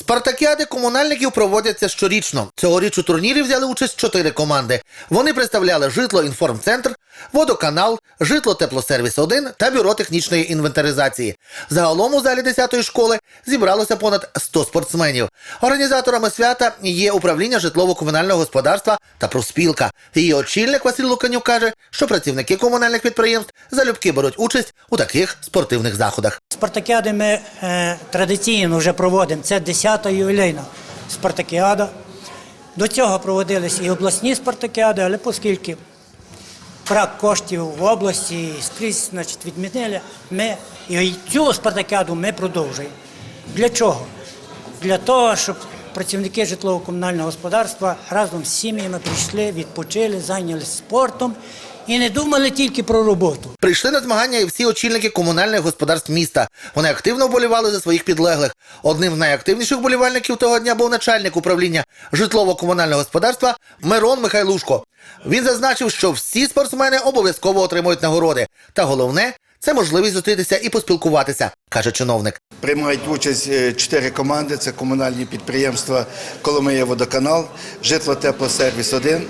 Спартакіади комунальників проводяться щорічно. Цьогоріч у турнірі взяли участь чотири команди. Вони представляли житло інформцентр, водоканал, житло теплосервіс 1 та бюро технічної інвентаризації. Загалом у залі 10-ї школи зібралося понад 100 спортсменів. Організаторами свята є управління житлово-комунального господарства та профспілка. Її очільник Василь Луканюк каже, що працівники комунальних підприємств залюбки беруть участь у таких спортивних заходах. Спартакіади ми е, традиційно вже проводимо. Це 10-та ювілейна спартакіада. До цього проводились і обласні спартакіади, але оскільки брак коштів в області скрізь значить, відмінили, ми і цю спартакіаду ми продовжуємо. Для чого? Для того, щоб працівники житлово-комунального господарства разом з сім'ями прийшли, відпочили, зайнялися спортом і не думали тільки про роботу. Прийшли на змагання і всі очільники комунальних господарств міста. Вони активно вболівали за своїх підлеглих. Одним з найактивніших вболівальників того дня був начальник управління житлово-комунального господарства Мирон Михайлушко. Він зазначив, що всі спортсмени обов'язково отримують нагороди. Та головне це можливість зустрітися і поспілкуватися, каже чиновник. Приймають участь е, чотири команди. Це комунальні підприємства Коломия Водоканал, Житло Теплосервіс 1,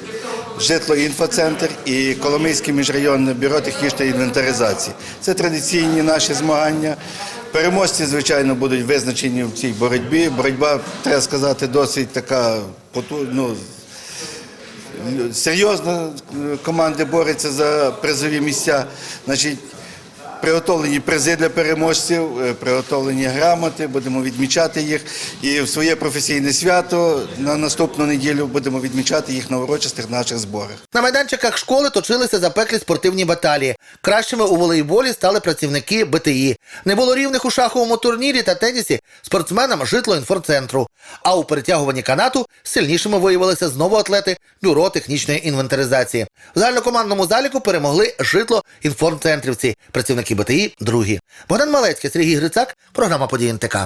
Житло Інфоцентр і Коломийське міжрайонне бюро технічної інвентаризації. Це традиційні наші змагання. Переможці, звичайно, будуть визначені в цій боротьбі. Боротьба, треба сказати, досить така ну, серйозно е, команди борються за призові місця. Значить, приготовлені призи для переможців, е, приготовлені грамоти, будемо відмічати їх. І в своє професійне свято на наступну неділю будемо відмічати їх на урочистих наших зборах. На майданчиках школи точилися запеклі спортивні баталії. Кращими у волейболі стали працівники БТІ. Не було рівних у шаховому турнірі та тенісі спортсменам житло інформцентру. А у перетягуванні канату сильнішими виявилися знову атлети бюро технічної інвентаризації. В загальнокомандному заліку перемогли житло інформцентрівці, працівники БТІ другі. Богдан Малецький, Сергій Грицак, програма «Події НТК».